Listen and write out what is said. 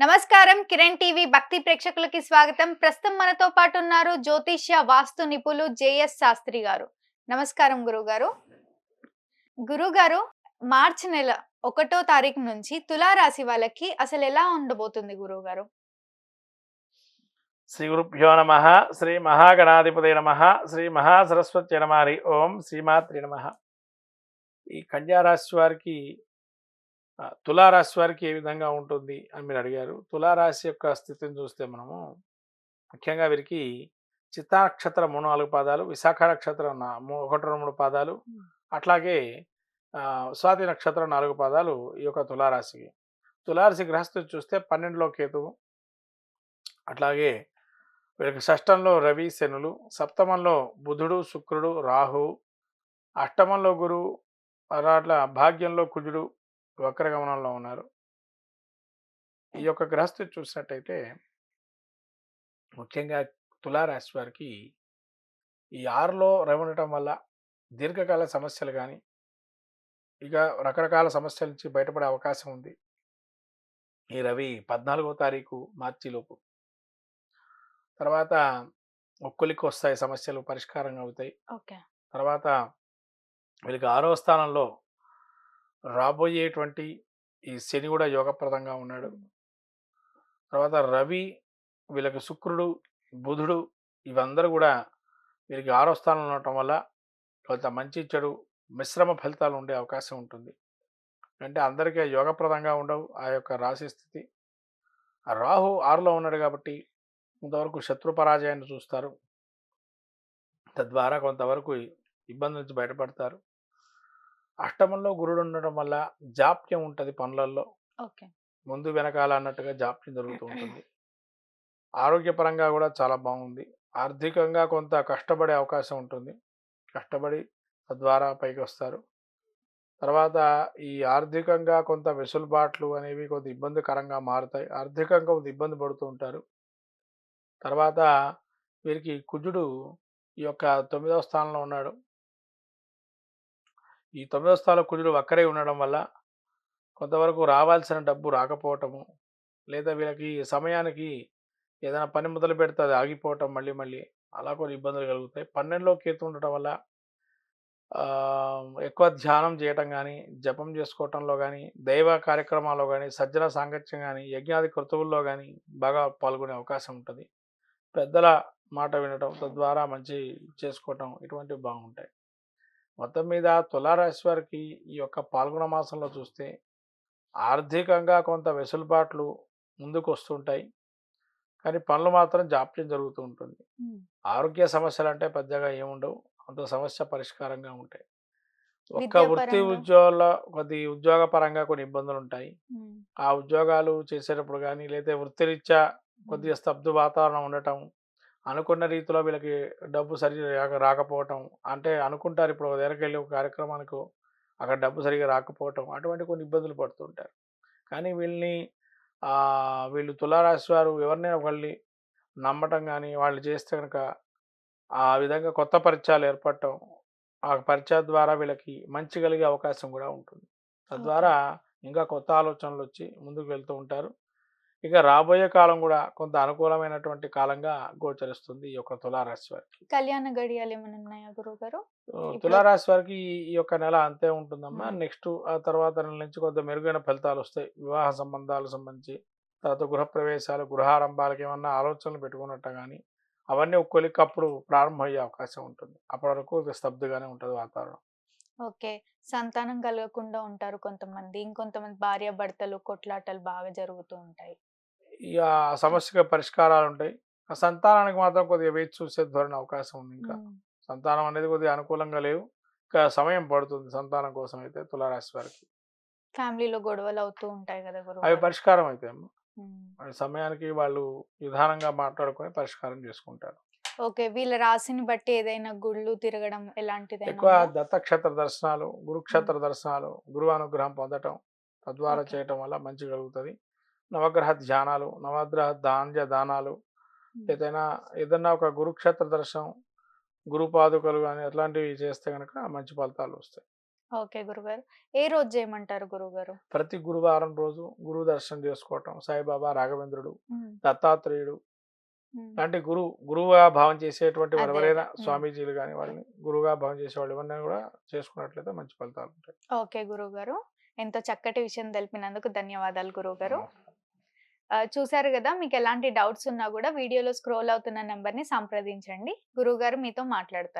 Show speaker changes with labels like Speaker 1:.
Speaker 1: నమస్కారం. కిరణ్ టీవీ భక్తి ప్రేక్షకులకి స్వాగతం. ప్రస్తుతం మనతో పాటు ఉన్నారు జ్యోతిష్య వాస్తు నిపుణులు జేఎస్ శాస్త్రి గారు. నమస్కారం గురుగారు గురుగారు మార్చి నెల ఒకటో తారీఖు నుంచి తులారాశి వాళ్ళకి అసలు ఎలా ఉండబోతుంది గురుగారు
Speaker 2: శ్రీ గురుభ్యో నమ. శ్రీ మహాగణాధిపతి నమ. శ్రీ మహాసరస్వతి నమ. హరి ఓం శ్రీమాత్రి నమ. ఈ కన్యారాశి వారికి తులారాశి వారికి ఏ విధంగా ఉంటుంది అని మీరు అడిగారు. తులారాశి యొక్క స్థితిని చూస్తే మనము ముఖ్యంగా వీరికి చిత్తా నక్షత్రం మూడు నాలుగు పాదాలు విశాఖ నక్షత్రం ఒకటి రెండు మూడు పాదాలు అట్లాగే స్వాతి నక్షత్రం నాలుగు పాదాలు ఈ యొక్క తులారాశికి. తులారాశి గ్రహస్థితి చూస్తే పన్నెండులో కేతువు అట్లాగే వీళ్ళకి షష్టంలో రవి శనులు సప్తమంలో బుధుడు శుక్రుడు రాహు అష్టమంలో గురువు అలా అట్లా భాగ్యంలో కుజుడు వక్రగమనంలో ఉన్నారు. ఈ యొక్క గ్రహస్థితి చూసినట్టయితే ముఖ్యంగా తులారాశి వారికి ఈ ఆరులో రవి ఉండటం వల్ల దీర్ఘకాల సమస్యలు కానీ ఇక రకరకాల సమస్యల నుంచి బయటపడే అవకాశం ఉంది. ఈ రవి పద్నాలుగో తారీఖు మార్చిలోపు తర్వాత ఒక్కొలికి వస్తాయి సమస్యలు పరిష్కారంగా అవుతాయి.
Speaker 1: ఓకే.
Speaker 2: తర్వాత వీళ్ళకి ఆరో స్థానంలో రాబోయేటువంటి ఈ శని కూడా యోగప్రదంగా ఉన్నాడు. తర్వాత రవి వీళ్ళకి శుక్రుడు బుధుడు ఇవందరూ కూడా వీరికి ఆరో స్థానంలో ఉండటం వల్ల కొంత మంచి చెడు మిశ్రమ ఫలితాలు ఉండే అవకాశం ఉంటుంది. అంటే అందరికీ యోగప్రదంగా ఉండవు ఆ యొక్క రాశి స్థితి. ఆ రాహు ఆరులో ఉన్నాడు కాబట్టి కొంతవరకు శత్రు పరాజయాన్ని చూస్తారు. తద్వారా కొంతవరకు ఇబ్బంది నుంచి బయటపడతారు. అష్టమంలో గురుడు ఉండడం వల్ల జాప్యం ఉంటుంది పనులలో ముందు వెనకాల అన్నట్టుగా జాప్యం జరుగుతూ ఉంటుంది. ఆరోగ్యపరంగా కూడా చాలా బాగుంది. ఆర్థికంగా కొంత కష్టపడే అవకాశం ఉంటుంది. కష్టపడి తద్వారా పైకి వస్తారు. తర్వాత ఈ ఆర్థికంగా కొంత వెసులుబాట్లు అనేవి కొంత ఇబ్బందికరంగా మారుతాయి. ఆర్థికంగా కొంత ఇబ్బంది పడుతూ ఉంటారు. తర్వాత వీరికి కుజుడు ఈ యొక్క తొమ్మిదవ స్థానంలో ఉన్నాడు. ఈ తొమ్మిదవ స్థాన కుజుడు ఒక్కరే ఉండడం వల్ల కొంతవరకు రావాల్సిన డబ్బు రాకపోవటము లేదా వీళ్ళకి సమయానికి ఏదైనా పని మొదలు పెడితే అది ఆగిపోవటం మళ్ళీ మళ్ళీ అలా కొన్ని ఇబ్బందులు కలుగుతాయి. పన్నెండులో కేతు ఉండటం వల్ల ఎక్కువ ధ్యానం చేయటం కానీ జపం చేసుకోవటంలో కానీ దైవ కార్యక్రమాల్లో కానీ సజ్జన సాంగత్యం కానీ యజ్ఞాది కృతువుల్లో కానీ బాగా పాల్గొనే అవకాశం ఉంటుంది. పెద్దల మాట వినటం తద్వారా మంచి చేసుకోవటం ఇటువంటివి బాగుంటాయి. మొత్తం మీద తులారాశి వారికి ఈ యొక్క పాల్గొన మాసంలో చూస్తే ఆర్థికంగా కొంత వెసులుబాట్లు ముందుకు వస్తుంటాయి కానీ పనులు మాత్రం జాప్యం జరుగుతూ ఉంటుంది. ఆరోగ్య సమస్యలు అంటే పెద్దగా ఏముండవు. అంత సమస్య పరిష్కారంగా ఉంటాయి. ఒక్క వృత్తి? ఉద్యోగాల కొద్ది ఉద్యోగ పరంగా కొన్ని ఇబ్బందులు ఉంటాయి ఆ ఉద్యోగాలు చేసేటప్పుడు కానీ లేదా వృత్తిరీత్యా కొద్దిగా స్తబ్దు వాతావరణం ఉండటం అనుకున్న రీతిలో వీళ్ళకి డబ్బు సరి రాక- రాకపోవటం. అంటే అనుకుంటారు ఇప్పుడు ఒక దగ్గరికి వెళ్ళి ఒక కార్యక్రమానికి అక్కడ డబ్బు సరిగా రాకపోవటం అటువంటి కొన్ని ఇబ్బందులు పడుతుంటారు. కానీ వీళ్ళని వీళ్ళు తులారాశి వారు ఎవరినైనా ఒకళ్ళని నమ్మటం కానీ వాళ్ళు చేస్తే కనుక ఆ విధంగా కొత్త పరిచయాలు ఏర్పడటం ఆ పరిచయం ద్వారా వీళ్ళకి మంచి కలిగే అవకాశం కూడా ఉంటుంది. తద్వారా ఇంకా కొత్త ఆలోచనలు వచ్చి ముందుకు వెళ్తూ ఉంటారు. ఇక రాబోయే కాలం కూడా కొంత అనుకూలమైనటువంటి కాలంగా గోచరిస్తుంది ఈ యొక్క తులారాశి వారికి.
Speaker 1: కళ్యాణ గడియాలు ఏమైనా ఉన్నాయా గురువు గారు?
Speaker 2: తులారాశి వారికి ఈ- యొక్క నెల అంతే ఉంటుందమ్మా.
Speaker 1: మ్మ్.
Speaker 2: నెక్స్ట్ ఆ తర్వాత నెల నుంచి కొంత మెరుగైన ఫలితాలు వస్తాయి. వివాహ సంబంధాలకు సంబంధించి తర్వాత గృహప్రవేశాలు గృహారంభాలకు ఏమన్నా ఆలోచనలు పెట్టుకున్నట్టు కానీ అవన్నీ ఒక్కొలికప్పుడు ప్రారంభమయ్యే అవకాశం ఉంటుంది. అప్పటి వరకు స్తబ్దుగానే ఉంటుంది వాతావరణం.
Speaker 1: ఓకే. సంతానం కలగకుండా ఉంటారు కొంతమంది. ఇంకొంతమంది భార్య భర్తలు కొట్లాటలు బాగా జరుగుతూ ఉంటాయి.
Speaker 2: ఆ సమస్యకు పరిష్కారాలు ఉంటాయి ఆ సంతానానికి మాత్రం కొద్దిగా వేచి చూసే ధోరణి అవకాశం ఉంది ఇంకా. సంతానం అనేది కొద్దిగా అనుకూలంగా లేవు ఇంకా సమయం పడుతుంది సంతానం కోసం అయితే తులారాశి వారికి
Speaker 1: ఫ్యామిలీలో గొడవలు అవుతూ ఉంటాయి కదా
Speaker 2: అవి. పరిష్కారం అమ్మ. ఆ సమయానికి వాళ్ళు విధానంగా మాట్లాడుకొని పరిష్కారం చేసుకుంటారు
Speaker 1: ఓకే వీళ్ళ రాశిని బట్టి ఏదైనా గుళ్ళు తిరగడం ఎలాంటిదైనా
Speaker 2: ఎక్కువ? దత్తక్షేత్ర దర్శనాలు గురుక్షేత్ర దర్శనాలు గురువు అనుగ్రహం పొందటం తద్వారా. చేయటం వల్ల మంచి కలుగుతుంది నవగ్రహ ధ్యానాలు నవగ్రహ దాంజ దానాలు. ఏదైనా ఏదైనా ఒక గురుక్షేత్ర దర్శనం గురు పాదుకలు కానీ అట్లాంటివి చేస్తే కనుక మంచి ఫలితాలు వస్తాయి.
Speaker 1: ఓకే గురుగారు. ఏ రోజు చేయమంటారు గురుగారు?
Speaker 2: ప్రతి గురువారం రోజు గురువు దర్శనం చేసుకోవటం సాయిబాబా రాఘవేంద్రుడు దత్తాత్రేయుడు
Speaker 1: ఉమ్.
Speaker 2: లాంటి గురు గురువుగా భావం చేసేటువంటి ఎవరైనా. స్వామీజీలు కానీ వాళ్ళని గురువుగా భావం చేసే వాళ్ళు ఎవరైనా కూడా చేసుకున్నట్లయితే మంచి ఫలితాలు ఉంటాయి.
Speaker 1: ఓకే గురుగారు. ఎంతో చక్కటి విషయం తెలిపినందుకు ధన్యవాదాలు గురుగారు. ఆ, చూశారు కదా మీకు ఎలాంటి డౌట్స్ ఉన్నా కూడా వీడియోలో స్క్రోల్ అవుతున్న నెంబర్ని సంప్రదించండి. గురువుగారు మీతో మాట్లాడతారు.